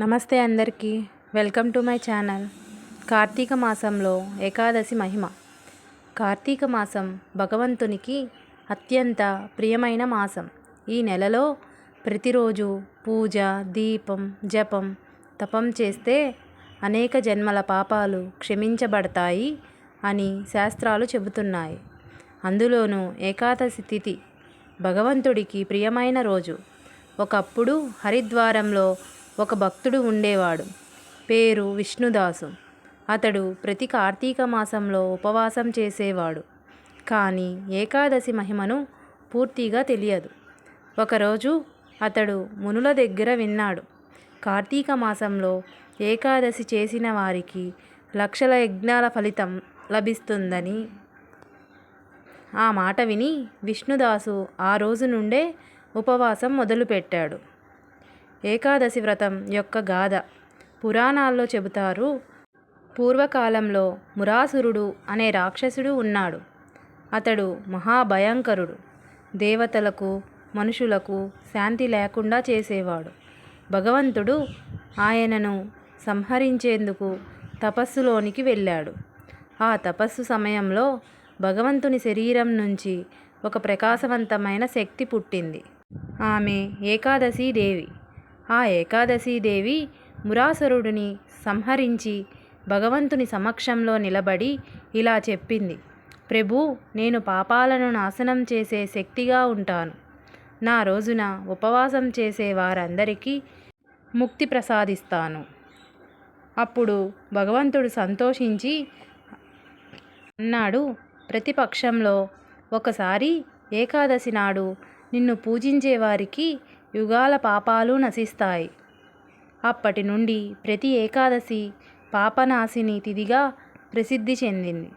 నమస్తే అందరికీ. Welcome to my channel. Karthika మాసంలో ఏకాదశి మహిమ. కార్తీక మాసం భగవంతునికి అత్యంత ప్రియమైన మాసం. ఈ నెలలో ప్రతిరోజు పూజ దీపం జపం తపం చేస్తే అనేక జన్మల పాపాలు క్షమించబడతాయి అని శాస్త్రాలు చెబుతున్నాయి. అందులోనూ ఏకాదశి తిథి భగవంతుడికి ప్రియమైన రోజు. ఒకప్పుడు హరిద్వారంలో ఒక భక్తుడు ఉండేవాడు. పేరు విష్ణుదాసు. అతడు ప్రతి కార్తీక మాసంలో ఉపవాసం చేసేవాడు. కానీ ఏకాదశి మహిమను పూర్తిగా తెలియదు. ఒకరోజు అతడు మునుల దగ్గర విన్నాడు. కార్తీక మాసంలో ఏకాదశి చేసిన వారికి లక్షల యజ్ఞాల ఫలితం లభిస్తుందని. ఆ మాట విని విష్ణుదాసు ఆ రోజు నుండే ఉపవాసం మొదలుపెట్టాడు. ఏకాదశి వ్రతం యొక్క గాథ. పురాణాల్లో చెబుతారు పూర్వకాలంలో మురాసురుడు అనే రాక్షసుడు ఉన్నాడు. అతడు మహాభయంకరుడు. దేవతలకు మనుషులకు శాంతి లేకుండా చేసేవాడు. భగవంతుడు ఆయనను సంహరించేందుకు తపస్సులోనికి వెళ్ళాడు. ఆ తపస్సు సమయంలో భగవంతుని శరీరం నుంచి ఒక ప్రకాశవంతమైన శక్తి పుట్టింది. ఆమె ఏకాదశీ దేవి ఆ ఏకాదశీ దేవి మురాసురుడిని సంహరించి భగవంతుని సమక్షంలో నిలబడి ఇలా చెప్పింది. ప్రభు నేను పాపాలను నాశనం చేసే శక్తిగా ఉంటాను. నా రోజున ఉపవాసం చేసే వారందరికీ ముక్తి ప్రసాదిస్తాను అప్పుడు భగవంతుడు సంతోషించి అన్నాడు ప్రతిపక్షంలో ఒకసారి ఏకాదశి నాడు నిన్ను పూజించే వారికి యుగాల పాపాలు నశిస్తాయి. అప్పటి నుండి ప్రతి ఏకాదశి పాపనాశిని తిథిగా ప్రసిద్ధి చెందింది.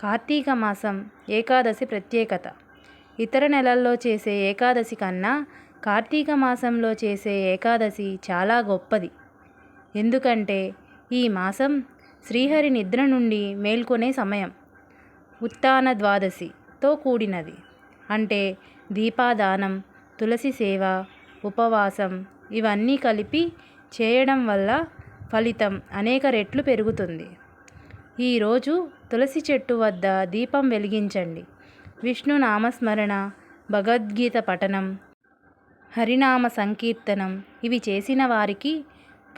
కార్తీక మాసం ఏకాదశి ప్రత్యేకత. ఇతర నెలల్లో చేసే ఏకాదశి కన్నా కార్తీక మాసంలో చేసే ఏకాదశి చాలా గొప్పది. ఎందుకంటే ఈ మాసం శ్రీహరి నిద్ర నుండి మేల్కొనే సమయం. ఉత్తాన ద్వాదశితో కూడినది. అంటే దీపాదానం తులసి సేవ ఉపవాసం ఇవన్నీ కలిపి చేయడం వల్ల ఫలితం అనేక రెట్లు పెరుగుతుంది. ఈరోజు తులసి చెట్టు వద్ద దీపం వెలిగించండి. విష్ణు నామస్మరణ భగవద్గీత పఠనం హరినామ సంకీర్తనం ఇవి చేసిన వారికి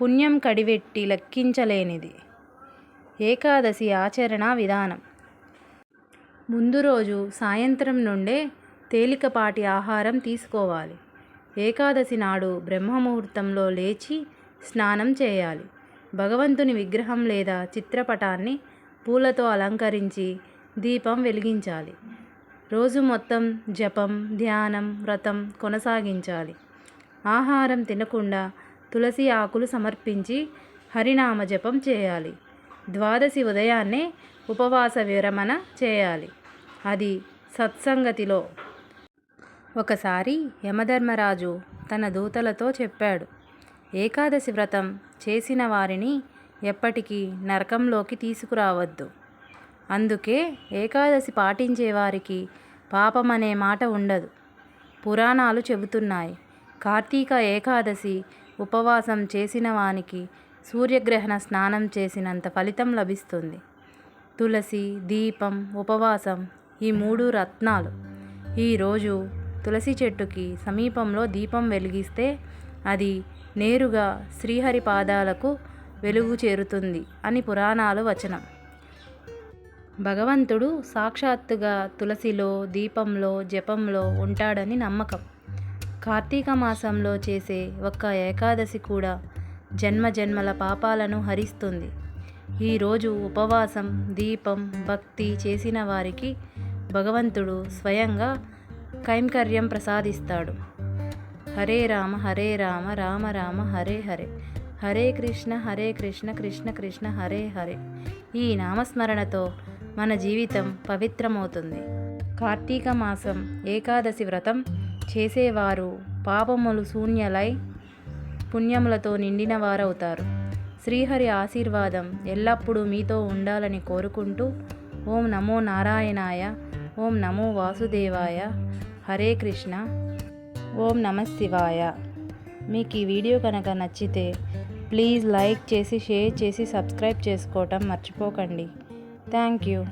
పుణ్యం కడివెట్టి లెక్కించలేనిది. ఏకాదశి ఆచరణ విధానం. ముందు రోజు సాయంత్రం నుండే తేలికపాటి ఆహారం తీసుకోవాలి. ఏకాదశి నాడు బ్రహ్మముహూర్తంలో లేచి స్నానం చేయాలి. భగవంతుని విగ్రహం లేదా చిత్రపటాన్ని పూలతో అలంకరించి దీపం వెలిగించాలి. రోజు మొత్తం జపం ధ్యానం వ్రతం కొనసాగించాలి. ఆహారం తినకుండా తులసి ఆకులు సమర్పించి హరినామ జపం చేయాలి. ద్వాదశి ఉదయాన్నే ఉపవాస విరమణ చేయాలి. అది సత్సంగతిలో ఒకసారి యమధర్మరాజు తన దూతలతో చెప్పాడు ఏకాదశి వ్రతం చేసిన వారిని ఎప్పటికీ నరకంలోకి తీసుకురావద్దు. అందుకే ఏకాదశి పాటించే వారికి పాపం అనే మాట ఉండదు. పురాణాలు చెబుతున్నాయి కార్తీక ఏకాదశి ఉపవాసం చేసిన వానికి సూర్యగ్రహణ స్నానం చేసినంత ఫలితం లభిస్తుంది. తులసి దీపం ఉపవాసం ఈ మూడు రత్నాలు. ఈరోజు తులసి చెట్టుకి సమీపంలో దీపం వెలిగిస్తే అది నేరుగా శ్రీహరి పాదాలకు వెలుగు చేరుతుంది అని పురాణాలు వచనం. భగవంతుడు సాక్షాత్తుగా తులసిలో దీపంలో జపంలో ఉంటాడని నమ్మకం. కార్తీక మాసంలో చేసే ఒక్క ఏకాదశి కూడా జన్మ జన్మల పాపాలను హరిస్తుంది. ఈరోజు ఉపవాసం దీపం భక్తి చేసిన వారికి భగవంతుడు స్వయంగా కైంకర్యం ప్రసాదిస్తాడు. హరే రామ హరే రామ రామ రామ హరే హరే. హరే కృష్ణ హరే కృష్ణ కృష్ణ కృష్ణ హరే హరే. ఈ నామస్మరణతో మన జీవితం పవిత్రమవుతుంది. కార్తీక మాసం ఏకాదశి వ్రతం చేసేవారు పాపములు శూన్యలై పుణ్యములతో నిండిన వారవుతారు. శ్రీహరి ఆశీర్వాదం ఎల్లప్పుడూ మీతో ఉండాలని కోరుకుంటూ ఓం నమో నారాయణాయ ఓం నమో వాసుదేవాయ. హరే కృష్ణ. ఓం నమ శివాయ. మీకు ఈ వీడియో కనుక నచ్చితే ప్లీజ్ లైక్ చేసి షేర్ చేసి సబ్స్క్రైబ్ చేసుకోవటం మర్చిపోకండి. Thank you.